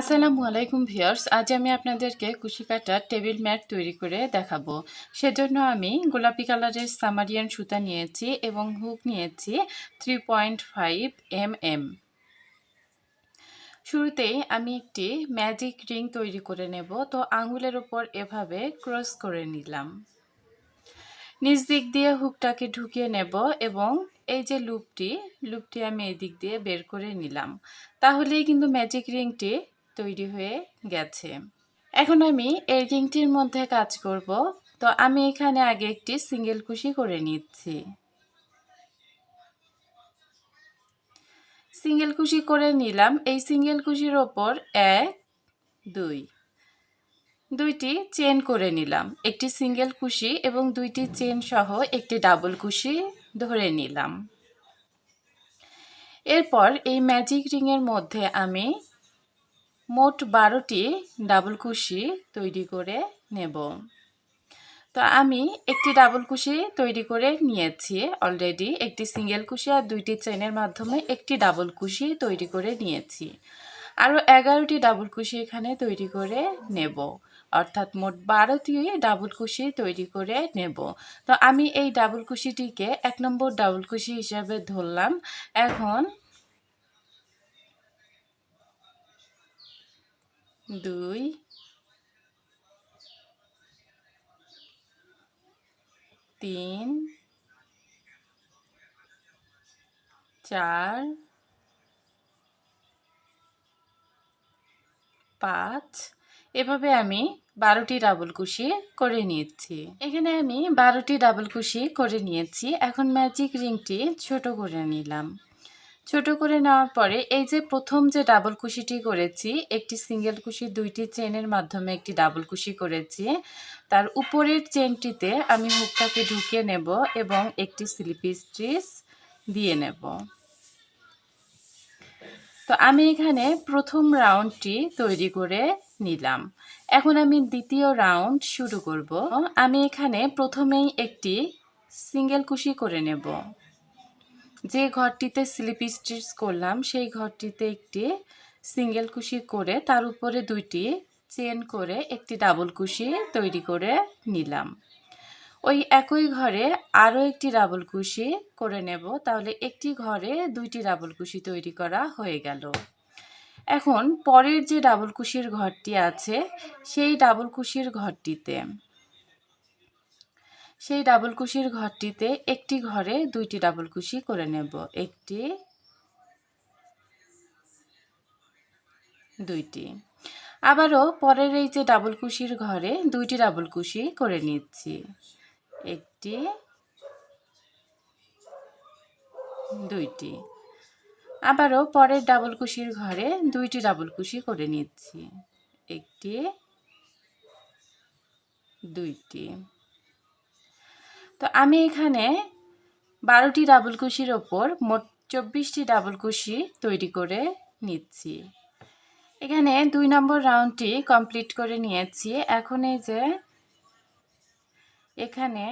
আসসালামু আলাইকুম ভিউয়ার্স, আজ আমি আপনাদেরকে কুশি কাটার টেবিল ম্যাট তৈরি করে দেখাবো। সেজন্য আমি গোলাপি কালারের সামারিয়ান সুতা নিয়েছি এবং হুক নিয়েছি three point five M M শুরুতেই আমি একটি ম্যাজিক রিং তৈরি করে নেব, তো আঙুলের ওপর এভাবে ক্রস করে নিলাম। নিচ দিক দিয়ে হুকটাকে ঢুকিয়ে নেব এবং এই যে লুপটি লুপটি আমি এই দিক দিয়ে বের করে নিলাম। তাহলেই কিন্তু ম্যাজিক রিংটি তৈরি হয়ে গেছে। এখন আমি এই রিংটির মধ্যে কাজ করব। তো আমি এখানে আগে একটি সিঙ্গেল কুশি করে নিচ্ছি। সিঙ্গেল কুশি করে নিলাম। এই সিঙ্গেল কুশির ওপর এক, দুই, দুইটি চেন করে নিলাম। একটি সিঙ্গেল কুশি এবং দুইটি চেন সহ একটি ডাবল কুশি ধরে নিলাম। এরপর এই ম্যাজিক রিংয়ের মধ্যে আমি মোট বারোটি ডাবল কুশি তৈরি করে নেব। তো আমি একটি ডাবল কুশি তৈরি করে নিয়েছি। অলরেডি একটি সিঙ্গেল কুশি আর দুইটি চেনের মাধ্যমে একটি ডাবল কুশি তৈরি করে নিয়েছি। আরও এগারোটি ডাবল কুশি এখানে তৈরি করে নেব। অর্থাৎ মোট বারোটি ডাবল কুশি তৈরি করে নেব। তো আমি এই ডাবল কুশিটিকে এক নম্বর ডাবল কুশি হিসাবে ধরলাম। এখন দুই। তিন। চার। পাঁচ। এভাবে আমি বারোটি ডাবল কুশি করে নিয়েছি। এখানে আমি বারোটি ডাবল কুশি করে নিয়েছি। এখন ম্যাজিক রিংটি ছোট করে নিলাম। ছোট করে নেওয়ার পরে এই যে প্রথম যে ডাবল কুশিটি করেছি, একটি সিঙ্গেল কুশি, দুইটি চেনের মাধ্যমে একটি ডাবল কুশি করেছি। তার উপরের চেনটিতে আমি হুকটাকে ঢুকিয়ে নেব এবং একটি স্লিপি স্ট্রিচ দিয়ে নেব। তো আমি এখানে প্রথম রাউন্ডটি তৈরি করে নিলাম। এখন আমি দ্বিতীয় রাউন্ড শুরু করব। আমি এখানে প্রথমেই একটি সিঙ্গেল কুশি করে নেব। যে ঘরটিতে স্লিপ স্টিচ করলাম, সেই ঘরটিতে একটি সিঙ্গেল কুশি করে তার উপরে দুইটি চেন করে একটি ডাবল কুশি তৈরি করে নিলাম। ওই একই ঘরে আরও একটি ডাবল কুশি করে নেব, তাহলে একটি ঘরে দুইটি ডাবল কুশি তৈরি করা হয়ে গেল। এখন পরের যে ডাবল কুশির ঘরটি আছে, সেই ডাবল কুশির ঘরটিতে সেই ডাবল কুশির ঘরটিতে একটি ঘরে দুইটি ডাবল কুশি করে নেব। একটি, দুইটি। আবারও পরের এই যে ডাবল কুশির ঘরে দুইটি ডাবল কুশি করে নিচ্ছি। একটি, দুইটি। আবারও পরের ডাবল কুশির ঘরে দুইটি ডাবল কুশি করে নিচ্ছি। একটি, দুইটি। তো আমি এখানে বারোটি ডাবল কুশির ওপর মোট চব্বিশটি ডাবল কুশি তৈরি করে নিচ্ছি। এখানে দুই নম্বর রাউন্ডটি কমপ্লিট করে নিয়েছি। এখন এই যে এখানে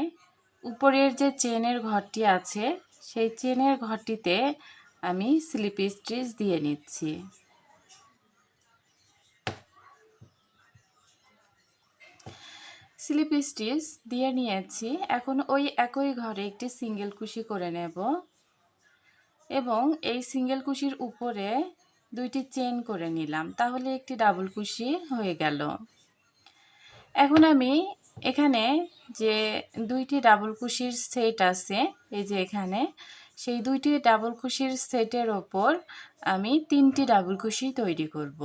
উপরের যে চেনের ঘরটি আছে, সেই চেনের ঘরটিতে আমি স্লিপ স্টিচ দিয়ে নিচ্ছি। স্লিপ স্টিচ দিয়ে নিয়েছি। এখন ওই একই ঘরে একটি সিঙ্গেল কুশি করে নেব। এবং এই সিঙ্গেল কুশির উপরে দুইটি চেন করে নিলাম। তাহলে একটি ডাবল কুশি হয়ে গেল। এখন আমি এখানে যে দুইটি ডাবল কুশির সেট আছে, এই যে এখানে, সেই দুইটি ডাবল কুশির সেটের ওপর আমি তিনটি ডাবল কুশি তৈরি করব।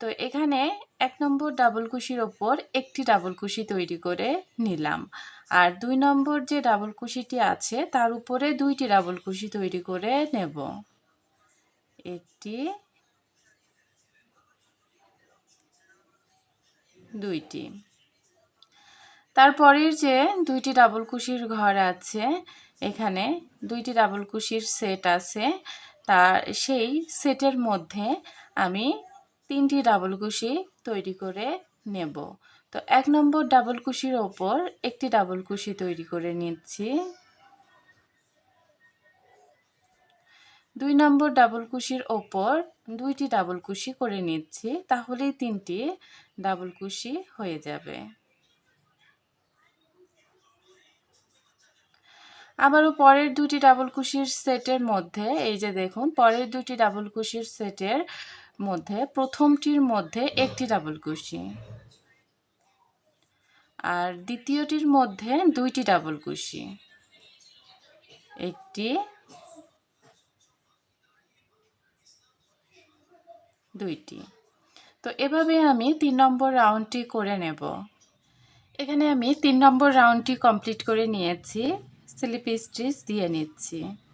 তো এখানে এক নম্বর ডাবল কুশির ওপর একটি ডাবল কুশি তৈরি করে নিলাম। আর দুই নম্বর যে ডাবল কুশিটি আছে, তার উপরে দুইটি ডাবল কুশি তৈরি করে নেব। একটি, দুইটি। তারপরের যে দুইটি ডাবল কুশির ঘর আছে, এখানে দুইটি ডাবল কুশির সেট আছে। তার সেই সেটের মধ্যে আমি তিনটি ডাবল কুশি তৈরি করে নেব। তো এক নম্বর ডাবল কুশির ওপর একটি ডাবল কুশি তৈরি করে নিচ্ছি। দুই নম্বর ডাবল কুশির ওপর দুইটি ডাবল কুশি করে নিচ্ছি, তাহলেই তিনটি ডাবল কুশি হয়ে যাবে। আবারও পরের দুটি ডাবল কুশির সেটের মধ্যে, এই যে দেখুন, পরের দুটি ডাবল কুশির সেটের মধ্যে, প্রথমটির মধ্যে একটি ডাবল কুশি। আর দ্বিতীয়টির মধ্যে দুইটি ডাবল কুশি। একটি দুইটি। তো এভাবে আমি তিন নম্বর রাউন্ডটি করে নেব। এখানে আমি তিন নম্বর রাউন্ডটি কমপ্লিট করে নিয়েছি। স্লিপ স্টিচ দিয়ে নিচ্ছি।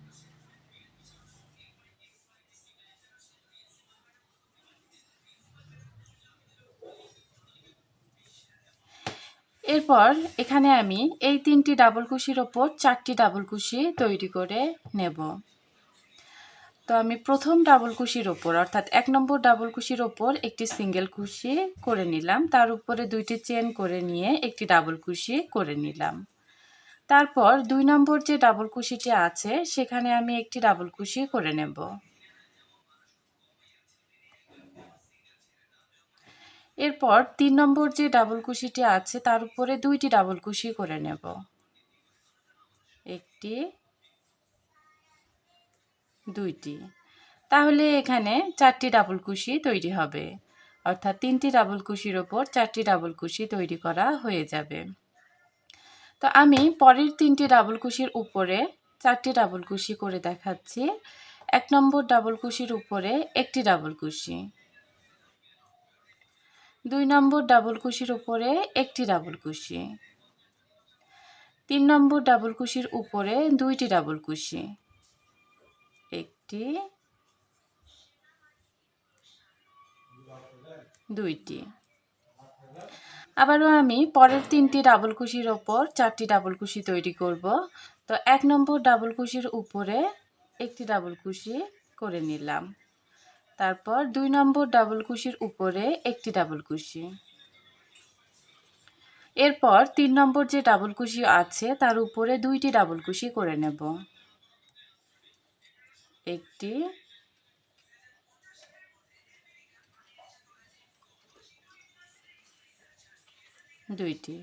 এরপর এখানে আমি এই তিনটি ডাবল কুশির ওপর চারটি ডাবল কুশি তৈরি করে নেব। তো আমি প্রথম ডাবল কুশির ওপর, অর্থাৎ এক নম্বর ডাবল কুশির ওপর একটি সিঙ্গেল কুশি করে নিলাম। তার উপরে দুইটি চেন করে নিয়ে একটি ডাবল কুশি করে নিলাম। তারপর দুই নম্বর যে ডাবল কুশিটি আছে, সেখানে আমি একটি ডাবল কুশি করে নেব। এরপর তিন নম্বর যে ডাবল কুশিটি আছে, তার উপরে দুইটি ডাবল কুশি করে নেব। একটি, দুইটি। তাহলে এখানে চারটি ডাবল কুশি তৈরি হবে। অর্থাৎ তিনটি ডাবল কুশির ওপর চারটি ডাবল কুশি তৈরি করা হয়ে যাবে। তো আমি পরের তিনটি ডাবল কুশির উপরে চারটি ডাবল কুশি করে দেখাচ্ছি। এক নম্বর ডাবল কুশির উপরে একটি ডাবল কুশি। দুই নম্বর ডাবল কুশির উপরে একটি ডাবল কুশি। তিন নম্বর ডাবল কুশির উপরে দুইটি ডাবল কুশি। একটি, দুইটি। আবারও আমি পরের তিনটি ডাবল কুশির ওপর চারটি ডাবল কুশি তৈরি করব। তো এক নম্বর ডাবল কুশির উপরে একটি ডাবল কুশি করে নিলাম। তারপর দুই নম্বর ডাবল কুশির উপরে একটি ডাবল কুশি। এরপর তিন নম্বর যে ডাবল কুশি আছে, তার উপরে দুইটি ডাবল কুশি করে নেব। একটি দুইটি।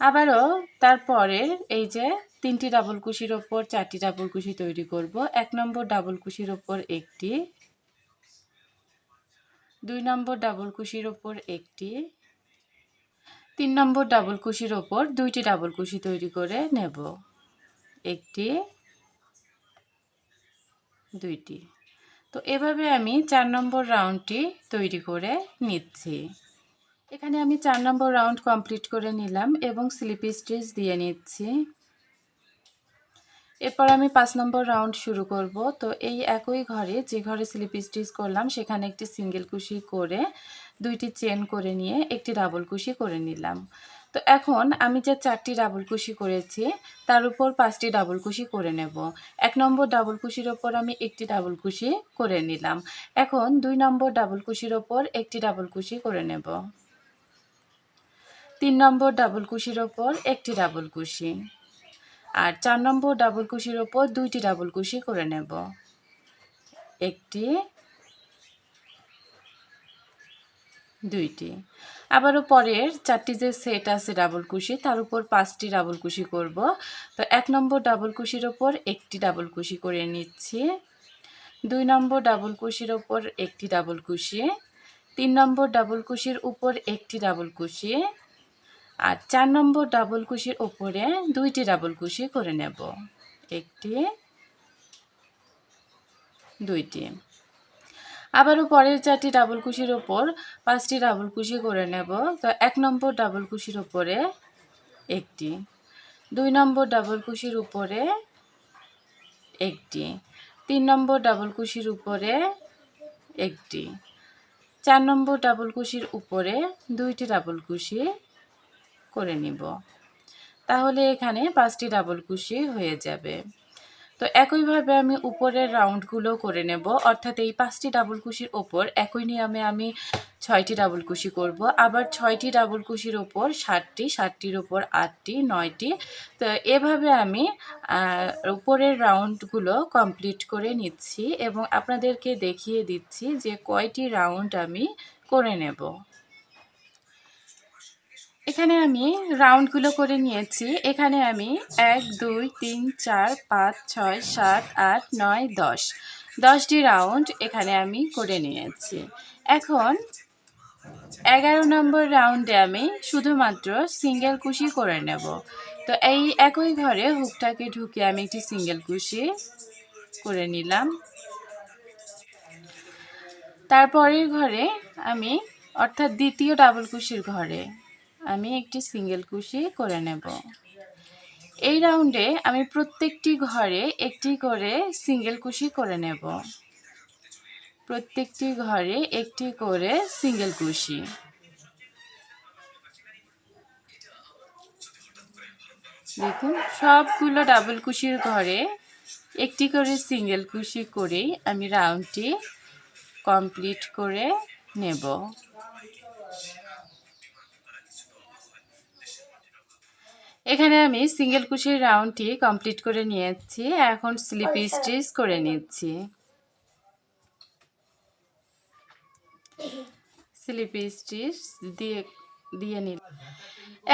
আবারও তারপরে এই যে তিনটি ডাবল কুশির ওপর চারটি ডাবল কুশি তৈরি করব, এক নম্বর ডাবল কুশির ওপর একটি দুই নম্বর ডাবল কুশির ওপর একটি, তিন নম্বর ডাবল কুশির ওপর দুইটি ডাবল কুশি তৈরি করে নেব। একটি, দুইটি। তো এভাবে আমি চার নম্বর রাউন্ডটি তৈরি করে নিচ্ছি। এখানে আমি চার নম্বর রাউন্ড কমপ্লিট করে নিলাম এবং স্লিপ স্টিচ দিয়ে নিচ্ছি। এরপর আমি পাঁচ নম্বর রাউন্ড শুরু করব। তো এই একই ঘরে যে ঘরে স্লিপ স্টিচ করলাম, সেখানে একটি সিঙ্গেল কুশি করে, দুইটি চেন করে নিয়ে একটি ডাবল কুশি করে নিলাম। তো এখন আমি যে চারটি ডাবল কুশি করেছি, তার উপর পাঁচটি ডাবল কুশি করে নেব। এক নম্বর ডাবল কুশির ওপর আমি একটি ডাবল কুশি করে নিলাম। এখন দুই নম্বর ডাবল কুশির ওপর একটি ডাবল কুশি করে নেব। তিন নম্বর ডাবল কুশির ওপর একটি ডাবল কুশি। আর চার নম্বর ডাবল কুশির ওপর দুইটি ডাবল কুশি করে নেব। একটি, দুইটি। আবারও পরের চারটি যে সেট আছে ডাবল কুশি, তার উপর পাঁচটি ডাবল কুশি করব। তো এক নম্বর ডাবল কুশির ওপর একটি ডাবল কুশি করে নিচ্ছি। দুই নম্বর ডাবল কুশির ওপর একটি ডাবল কুশি। তিন নম্বর ডাবল কুশির উপর একটি ডাবল কুশি। আর চার নম্বর ডাবল কুশির ওপরে দুইটি ডাবল কুশি করে নেব। একটি, দুইটি। আবারও পরের চারটি ডাবল কুশির ওপর পাঁচটি ডাবল কুশি করে নেব। তো এক নম্বর ডাবল কুশির ওপরে একটি, দুই নম্বর ডাবল কুশির উপরে একটি, তিন নম্বর ডাবল কুশির উপরে একটি, চার নম্বর ডাবল কুশির উপরে দুইটি ডাবল কুশি করে নিব। তাহলে এখানে পাঁচটি ডাবল কুশি হয়ে যাবে। তো একইভাবে আমি উপরের রাউন্ডগুলো করে নেব। অর্থাৎ এই পাঁচটি ডাবল কুশির ওপর একই নিয়মে আমি ছয়টি ডাবল কুশি করব। আবার ছয়টি ডাবল কুশির ওপর ষাটটি ষাটটির ওপর আটটি, নয়টি। তো এভাবে আমি উপরের রাউন্ডগুলো কমপ্লিট করে নিচ্ছি এবং আপনাদেরকে দেখিয়ে দিচ্ছি যে কয়টি রাউন্ড আমি করে নেব। এখানে আমি রাউন্ডগুলো করে নিয়েছি। এখানে আমি এক, দুই, তিন, চার, পাঁচ, ছয়, সাত, আট, নয়, দশ। দশটি রাউন্ড এখানে আমি করে নিয়েছি। এখন এগারো নম্বর রাউন্ডে আমি শুধুমাত্র সিঙ্গেল কুশি করে নেব। তো এই একই ঘরে হুকটাকে ঢুকে আমি একটি সিঙ্গেল কুশি করে নিলাম। তারপরের ঘরে আমি, অর্থাৎ দ্বিতীয় ডাবল কুশির ঘরে আমি একটি সিঙ্গেল কুশি করে নেব। এই রাউন্ডে আমি প্রত্যেকটি ঘরে একটি করে সিঙ্গেল কুশি করে নেব। প্রত্যেকটি ঘরে একটি করে সিঙ্গেল কুশি। দেখুন সবগুলো ডাবল কুশির ঘরে একটি করে সিঙ্গেল কুশি করেই আমি রাউন্ডটি কমপ্লিট করে নেব। এখানে আমি সিঙ্গেল কুশির রাউন্ডটি কমপ্লিট করে নিয়েছি। এখন স্লিপি স্টিচ করে নিচ্ছি। স্লিপি স্টিচ দিয়ে দিয়ে নিল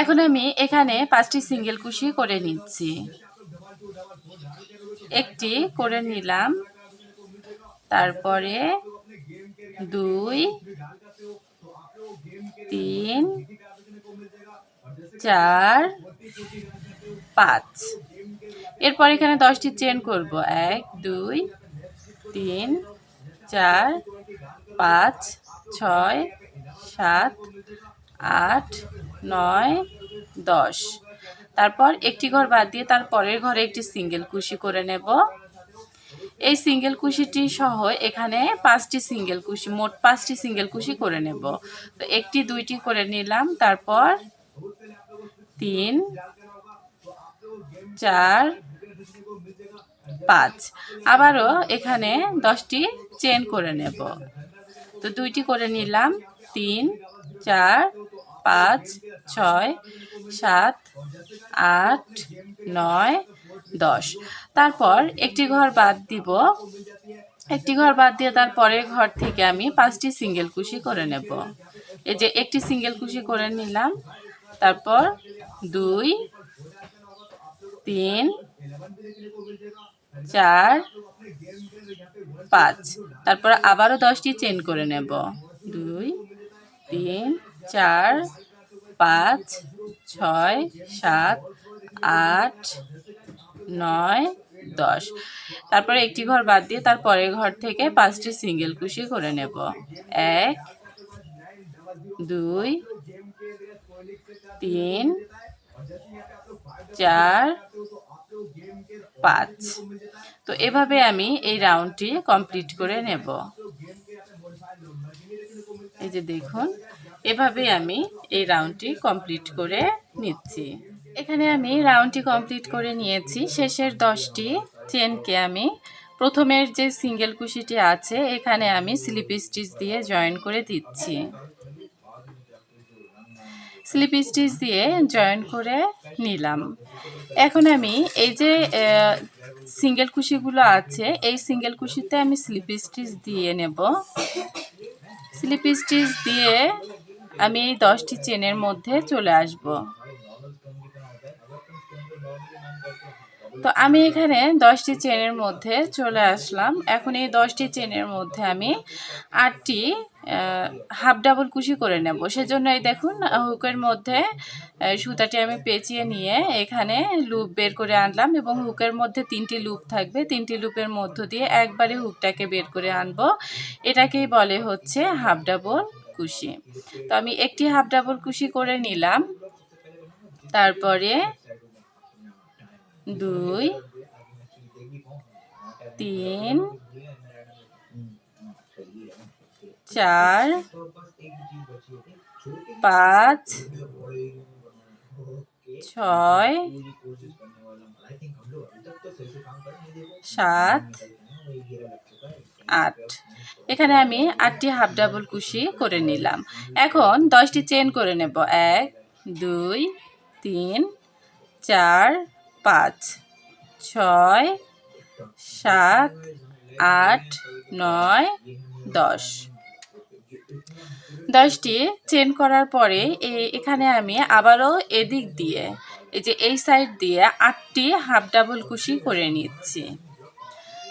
এখন আমি এখানে পাঁচটি সিঙ্গেল কুশি করে নিচ্ছি। একটি করে নিলাম। তারপরে দুই তিন চার পাঁচ। এরপর এখানে দশটি চেন করব। এক, দুই, তিন, চার, পাঁচ, ছয়, সাত, আট, নয়, দশ। তারপর একটি ঘর বাদ দিয়ে তার পরের ঘরে একটি সিঙ্গেল কুশি করে নেব। এই সিঙ্গেল কুশিটি সহ এখানে পাঁচটি সিঙ্গেল কুশি, মোট পাঁচটি সিঙ্গেল কুশি করে নেব। তো একটি, দুইটি করে নিলাম। তারপর তিন, চার, পাঁচ। আবারও এখানে দশটি চেন করে নেব। তো দুইটি করে নিলাম। তিন, চার, পাঁচ, ছয়, সাত, আট, নয়, দশ। তারপর একটি ঘর বাদ দিব। একটি ঘর বাদ দিয়ে তার পরের ঘর থেকে আমি পাঁচটি সিঙ্গেল কুশি করে নেব। এই যে একটি সিঙ্গেল কুশি করে নিলাম। তারপর দুই, তিন, চার, পাঁচ। তারপর আবারও দশটি চেন করে নেব। দুই, তিন, চার, পাঁচ, ছয়, সাত, আট, নয়, দশ। তারপরে একটি ঘর বাদ দিয়ে তার পরের ঘর থেকে পাঁচটি সিঙ্গেল কুশি করে নেব। এক, দুই তিন, চার, পাঁচ। তো এভাবে আমি এই রাউন্ডটি কমপ্লিট করে নেব। এই যে দেখুন, এভাবে আমি এই রাউন্ডটি কমপ্লিট করে নিচ্ছি। এখানে আমি রাউন্ডটি কমপ্লিট করে নিয়েছি। শেষের দশটি চেনকে আমি প্রথমের যে সিঙ্গেল কুশিটি আছে, এখানে আমি স্লিপ স্টিচ দিয়ে জয়েন করে দিচ্ছি। স্লিপ স্টিচ দিয়ে জয়েন করে নিলাম। এখন আমি এই যে সিঙ্গেল কুশিগুলো আছে, এই সিঙ্গেল কুশিতে আমি স্লিপ স্টিচ দিয়ে নেব। স্লিপ স্টিচ দিয়ে আমি এই দশটি চেনের মধ্যে চলে আসব। তো আমি এখানে দশটি চেনের মধ্যে চলে আসলাম। এখন এই দশটি চেনের মধ্যে আমি আটটি হাফ ডাবল কুশি করে নেব। সেজন্য এই দেখুন হুকের মধ্যে সুতাটি আমি পেঁচিয়ে নিয়ে এখানে লুপ বের করে আনলাম এবং হুকের মধ্যে তিনটি লুপ থাকবে। তিনটি লুপের মধ্য দিয়ে একবারে হুকটাকে বের করে আনব। এটাকেই বলে হচ্ছে হাফ ডাবল কুশি। তো আমি একটি হাফ ডাবল কুশি করে নিলাম। তারপরে দুই, তিন চার, পাঁচ, ছয়, সাত, আট। এখানে আমি আটটি হাফ ডাবল কুশি করে নিলাম। এখন দশটি চেন করে নেব। এক, দুই, তিন, চার, পাঁচ, ছয়, সাত, আট, নয়, দশ। দশটি চেন করার পরে এখানে আমি আবারও এদিক দিয়ে, এই যে এই সাইড দিয়ে আটটি হাফ ডাবল কুশি করে নিচ্ছি।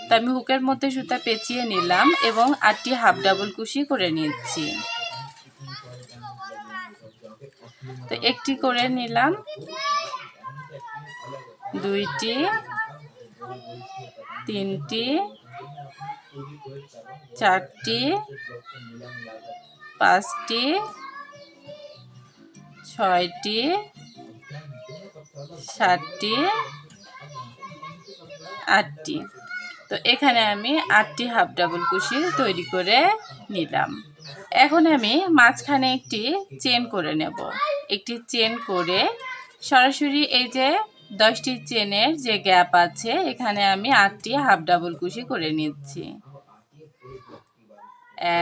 তো আমি হুকের মধ্যে সুতা পেঁচিয়ে নিলাম এবং আটটি হাফ ডাবল কুশি করে নিচ্ছি। তো একটি করে নিলাম, দুইটি, তিনটি চারটি, পাঁচটি, ছয়টি, সাতটি, আটটি। তো এখানে আমি আটটি হাফ ডাবল কুশি তৈরি করে নিলাম। এখন আমি মাঝখানে একটি চেন করে নেব। একটি চেন করে সরাসরি এই যে দশটি চেনের যে গ্যাপ আছে, এখানে আমি আটটি হাফ ডাবল কুশি করে নিচ্ছি।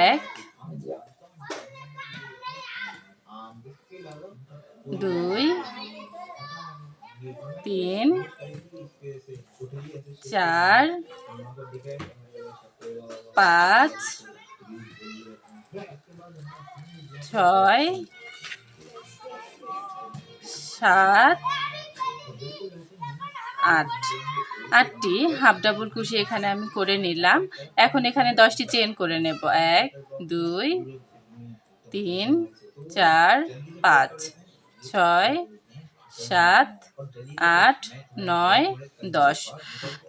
এক, দুই, তিন, চার, পাঁচ, ছয়, সাত আট। আটটি, হাফ ডাবল কুশি এখানে আমি করে নিলাম। এখন এখানে দশটি চেন করে নেব। এক, দুই, তিন, চার, পাঁচ, ছয়, সাত, আট, নয়, দশ।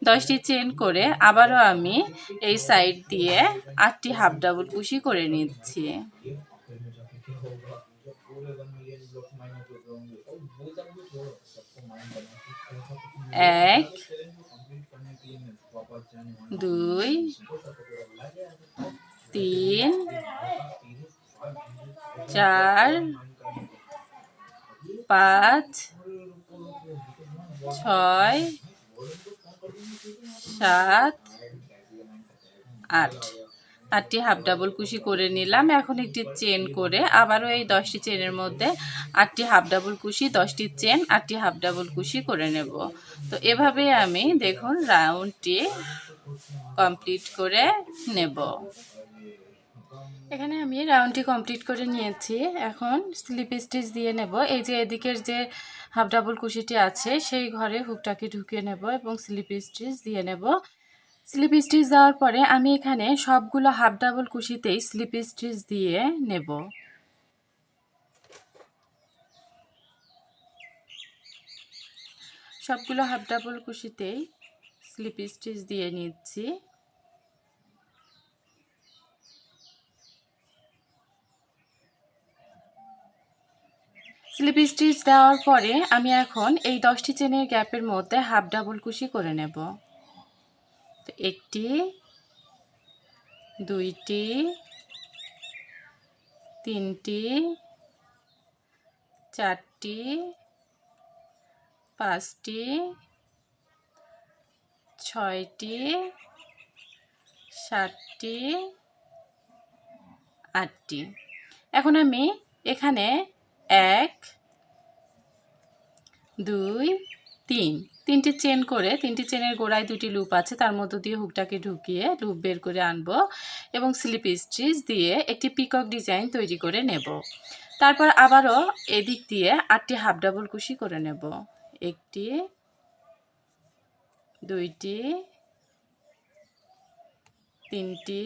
দশটি চেন করে আবারও আমি এই সাইড দিয়ে আটটি হাফ ডাবল কুশি করে নিচ্ছি। এক দুই তিন চার পাঁচ ছয় সাত আট। আটটি হাফ ডাবল কুশি করে নিলাম। এখন একটি চেন করে আবারও এই দশটি চেনের মধ্যে আটটি হাফ ডাবল কুশি, দশটি চেন, আটটি হাফ ডাবল কুশি করে নেব। তো এভাবে আমি দেখুন রাউন্ডটি কমপ্লিট করে নেব। এখানে আমি রাউন্ডটি কমপ্লিট করে নিয়েছি। এখন স্লিপ স্টিচ দিয়ে নেব। এই যে এদিকের যে হাফ ডাবল কুশিটি আছে, সেই ঘরে হুকটাকে ঢুকিয়ে নেব এবং স্লিপ স্টিচ দিয়ে নেব। স্লিপ স্টিচ দেওয়ার পরে আমি এখানে সবগুলো হাফ ডাবল কুশিতেই স্লিপ স্টিচ দিয়ে নেব। সবগুলো হাফ ডাবল কুশিতেই স্লিপ স্টিচ দিয়ে নিচ্ছি। স্লিপ স্টিচ দেওয়ার পরে আমি এখন এই দশটি চেনের গ্যাপের মধ্যে হাফ ডাবল কুশি করে নেব। একটি দুইটি তিনটি চারটি পাঁচটি ছয়টি সাতটি আটটি। এখন আমি এখানে এক দুই তিন। তিনটি চেন করে, তিনটি চেনের গোড়ায় দুটি লুপ আছে, তার মধ্য দিয়ে হুকটাকে ঢুকিয়ে লুপ বের করে আনব এবং স্লিপ স্টিচ দিয়ে একটি পিকক ডিজাইন তৈরি করে নেব। তারপর আবারও এদিক দিয়ে আটটি হাফ ডাবল কুশি করে নেব। একটি, দুইটি, তিনটি,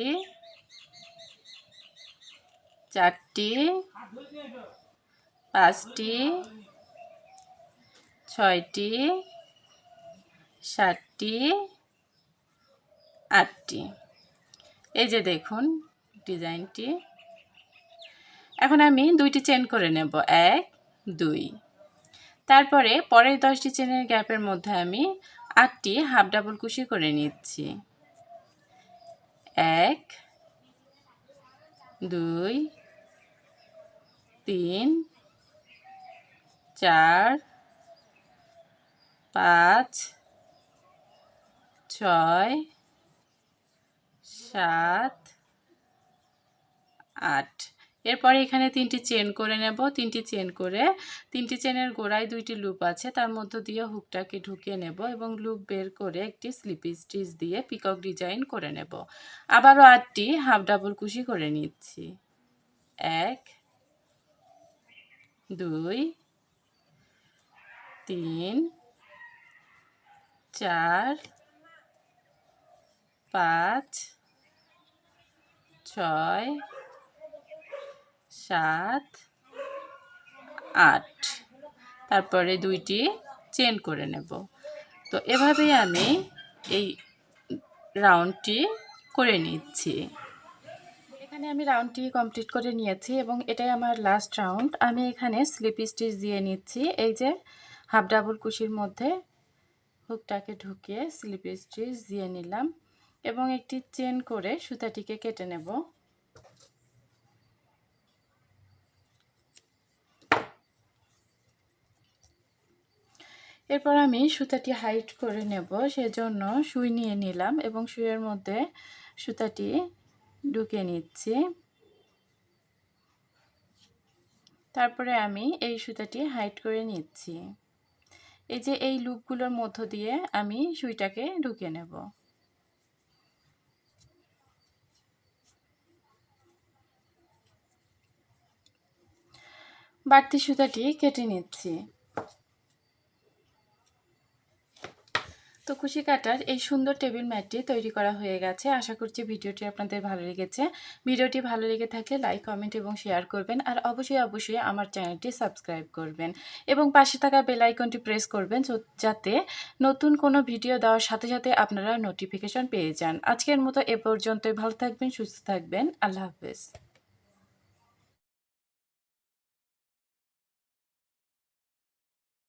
চারটি, পাঁচটি, ছয়টি সাতটি আটটি। এই যে দেখুন ডিজাইনটি। এখন আমি দুইটি চেন করে নেব। এক, দুই। তারপরে পরের দশটি চেনের গ্যাপের মধ্যে আমি আটটি হাফ ডাবল কুশি করে নিচ্ছি। এক, দুই, তিন, চার, পাঁচ ছয়, সাত, আট। এরপরে এখানে তিনটি চেন করে নেব। তিনটি চেন করে তিনটি চেনের গোড়ায় দুইটি লুপ আছে। তার মধ্য দিয়ে হুকটাকে ঢুকিয়ে নেব এবং লুপ বের করে একটি স্লিপি স্টিচ দিয়ে পিকক ডিজাইন করে নেব। আবারও আটটি, হাফ ডাবল কুশি করে নিচ্ছি। এক, দুই, তিন, চার পাঁচ, ছয়, সাত, আট। তারপরে দুইটি চেন করে নেব। তো এভাবেই আমি এই রাউন্ডটি করে নিচ্ছি। এখানে আমি রাউন্ডটি কমপ্লিট করে নিয়েছি এবং এটাই আমার লাস্ট রাউন্ড। আমি এখানে স্লিপ স্টিচ দিয়ে নিচ্ছি। এই যে হাফ ডাবল কুশির মধ্যে হুকটাকে ঢুকিয়ে স্লিপ স্টিচ দিয়ে নিলাম। এবং একটি চেন করে সুতাটিকে কেটে নেব। এরপর আমি সুতাটি হাইট করে নেব, সেজন্য সুই নিয়ে নিলাম এবং সুইয়ের মধ্যে সুতাটি ঢুকে নিচ্ছি। তারপরে আমি এই সুতাটি হাইট করে নিচ্ছি। এই যে এই লুপগুলোর মধ্য দিয়ে আমি সুইটাকে ঢুকে নেব। বাড়তি সুতাটি কেটে নিচ্ছি। তো কুশি কাটার এই সুন্দর টেবিল ম্যাটটি তৈরি করা হয়ে গেছে। আশা করছি ভিডিওটি আপনাদের ভালো লেগেছে। ভিডিওটি ভালো লেগে থাকলে লাইক, কমেন্ট এবং শেয়ার করবেন আর অবশ্যই অবশ্যই আমার চ্যানেলটি সাবস্ক্রাইব করবেন এবং পাশে থাকা বেল আইকনটি প্রেস করবেন যাতে নতুন কোনো ভিডিও দেওয়ার সাথে সাথে আপনারা নোটিফিকেশন পেয়ে যান। আজকের মতো এ পর্যন্তই। ভালো থাকবেন, সুস্থ থাকবেন। আল্লাহ হাফেজ।